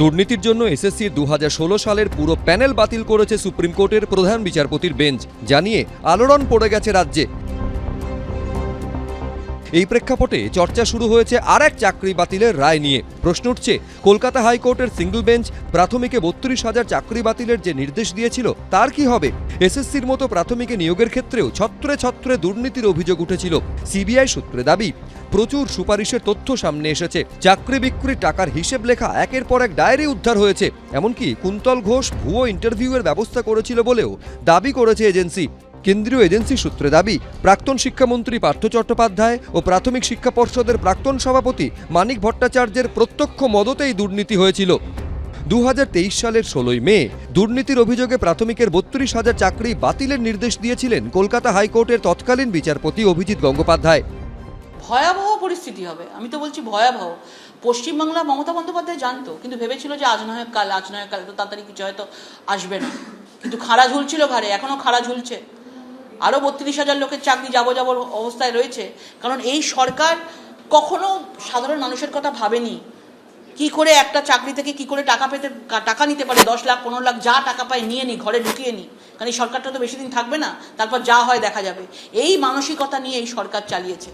দুর্নীতির জন্য এসএসসির দু সালের পুরো প্যানেল বাতিল করেছে সুপ্রিম কোর্টের প্রধান বিচারপতির বেঞ্চ জানিয়ে আলোড়ন পড়ে গেছে রাজ্যে। এই প্রেক্ষাপটে চর্চা শুরু হয়েছে আর এক চাকরি বাতিলের রায় নিয়ে। প্রশ্ন উঠছে, কলকাতা হাইকোর্টের সিঙ্গল বেঞ্চ প্রাথমিকে বত্রিশ হাজার চাকরি বাতিলের যে নির্দেশ দিয়েছিল, তার কি হবে? এসএসসির মতো প্রাথমিকে নিয়োগের ক্ষেত্রেও ছত্রে ছত্রে দুর্নীতির অভিযোগ উঠেছিল, সিবিআই সূত্রে দাবি। প্রচুর সুপারিশের তথ্য সামনে এসেছে। চাকরি বিক্রির টাকার হিসেব লেখা একের পর এক ডায়েরি উদ্ধার হয়েছে। এমনকি কুন্তল ঘোষ ভুয়ো ইন্টারভিউয়ের ব্যবস্থা করেছিল বলেও দাবি করেছে এজেন্সি। কেন্দ্রীয় এজেন্সি সূত্রে দাবি, প্রাক্তন শিক্ষামন্ত্রী পার্থ চট্টোপাধ্যায় ও প্রাথমিক শিক্ষা পর্ষদের প্রাক্তন সভাপতি মানিক ভট্টাচার্যের প্রত্যক্ষ মদতেই দুর্নীতি হয়েছিল। দু হাজার তেইশ সালের ষোলোই মে, দুর্নীতির অভিযোগে প্রাথমিকের বত্রিশ হাজার চাকরি বাতিলের নির্দেশ দিয়েছিলেন কলকাতা হাইকোর্টের তৎকালীন বিচারপতি অভিজিৎ গঙ্গোপাধ্যায়। ভয়াবহ পরিস্থিতি হবে। আমি তো বলছি ভয়াবহ। পশ্চিমবাংলা মমতা বন্দ্যোপাধ্যায় জানতো, কিন্তু ভেবেছিল যে আজ নয় কাল, আজ নয় কাল তো তাড়াতাড়ি কিছু হয়তো আসবে না। কিন্তু খাড়া ঝুলছিল ঘাড়ে এখনও খাড়া ঝুলছে। আরও বত্রিশ হাজার লোকের চাকরি যাব যাব অবস্থায় রয়েছে। কারণ এই সরকার কখনো সাধারণ মানুষের কথা ভাবেনি। কি করে একটা চাকরি থেকে কি করে টাকা পেতে, টাকা নিতে পারে? দশ লাখ, পনেরো লাখ, যা টাকা পায় নিয়ে নি, ঘরে ঢুকিয়ে নি। কারণ এই সরকারটা তো বেশি দিন থাকবে না, তারপর যা হয় দেখা যাবে। এই মানসিকতা নিয়ে এই সরকার চালিয়েছে।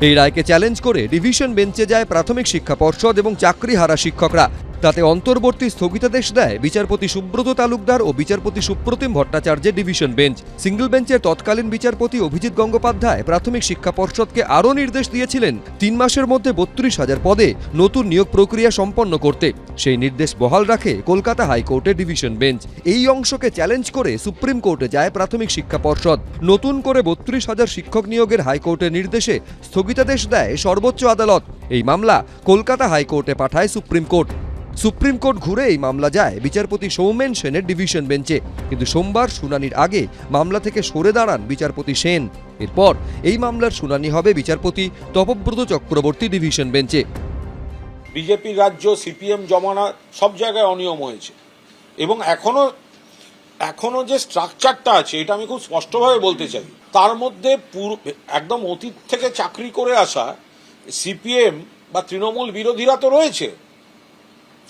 এই রায়কে চ্যালেঞ্জ করে ডিভিশন বেঞ্চে যায় প্রাথমিক শিক্ষা পর্ষদ এবং চাকরি হারা শিক্ষকরা। তাতে অন্তর্বর্তী স্থগিতাদেশ দেয় বিচারপতি সুব্রত তালুকদার ও বিচারপতি সুপ্রতিম ভট্টাচার্যের ডিভিশন বেঞ্চ। সিঙ্গল বেঞ্চের তৎকালীন বিচারপতি অভিজিৎ গঙ্গোপাধ্যায় প্রাথমিক শিক্ষা পর্ষদকে আরও নির্দেশ দিয়েছিলেন তিন মাসের মধ্যে বত্রিশ হাজার পদে নতুন নিয়োগ প্রক্রিয়া সম্পন্ন করতে। সেই নির্দেশ বহাল রাখে কলকাতা হাইকোর্টের ডিভিশন বেঞ্চ। এই অংশকে চ্যালেঞ্জ করে সুপ্রিম কোর্টে যায় প্রাথমিক শিক্ষা পর্ষদ। নতুন করে বত্রিশ হাজার শিক্ষক নিয়োগের হাইকোর্টের নির্দেশে স্থগিতাদেশ দেয় সর্বোচ্চ আদালত। এই মামলা কলকাতা হাইকোর্টে পাঠায় সুপ্রিম কোর্ট। সুপ্রিম কোর্ট ঘুরে এই মামলা যায়। বিচারপতি সৌমেন সেনের ডিভিশন বেঞ্চে। কিন্তু সোমবার শুনানির আগে মামলা থেকে সরে দাঁড়ান বিচারপতি সেন। এরপর এই মামলার শুনানি হবে বিচারপতি তপব্রত চক্রবর্তী ডিভিশন বেঞ্চে। বিজেপি রাজ্য, সিপিএম, জমানা সব জায়গায় অনিয়ম হয়েছে। এবং এখনও এখনও যে স্ট্রাকচারটা আছে, এটা আমি খুব স্পষ্টভাবে বলতে চাই। তার মধ্যে একদম অতীত থেকে চাকরি করে আসা সিপিএম বা তৃণমূল বিরোধীরা তো রয়েছে।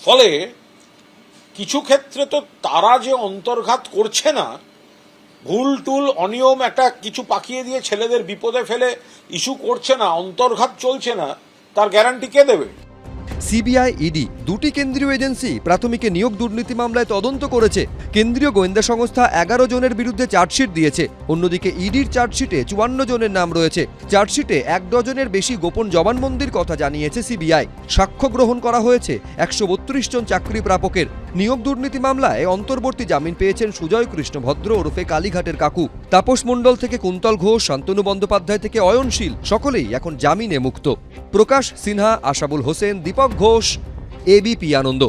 ফলে কিছু ক্ষেত্রে তো তারা যে অন্তর্ঘাত করছে না, ভুল, টুল, অনিয়ম একটা কিছু পাকিয়ে দিয়ে ছেলেদের বিপদে ফেলে ইস্যু করছে না, অন্তর্ঘাত চলছে না, তার গ্যারান্টি কে দেবে? সিবিআই, ইডি, দুটি কেন্দ্রীয় এজেন্সি প্রাথমিকে নিয়োগ দুর্নীতি মামলায় তদন্ত করেছে। কেন্দ্রীয় গোয়েন্দা সংস্থা এগারো জনের বিরুদ্ধে চার্জশিট দিয়েছে। অন্যদিকে ইডির চার্জশিটে চুয়ান্ন জনের নাম রয়েছে। চার্জশিটে এক ডজনের বেশি গোপন জবানবন্দির কথা জানিয়েছে সিবিআই। সাক্ষ্য গ্রহণ করা হয়েছে একশো বত্রিশ জন চাকরি প্রাপকের নিয়োগ দুর্নীতি মামলায় অন্তর্বর্তী জামিন পেয়েছেন সুজয় কৃষ্ণ ভদ্র ওরফে কালীঘাটের কাকু। তাপস মণ্ডল থেকে কুন্তল ঘোষ, শান্তনু বন্দ্যোপাধ্যায় থেকে অয়নশীল, সকলেই এখন জামিনে মুক্ত। প্রকাশ সিনহা, আশাবুল হোসেন, দীপক ঘোষ এবিপি আনন্দ।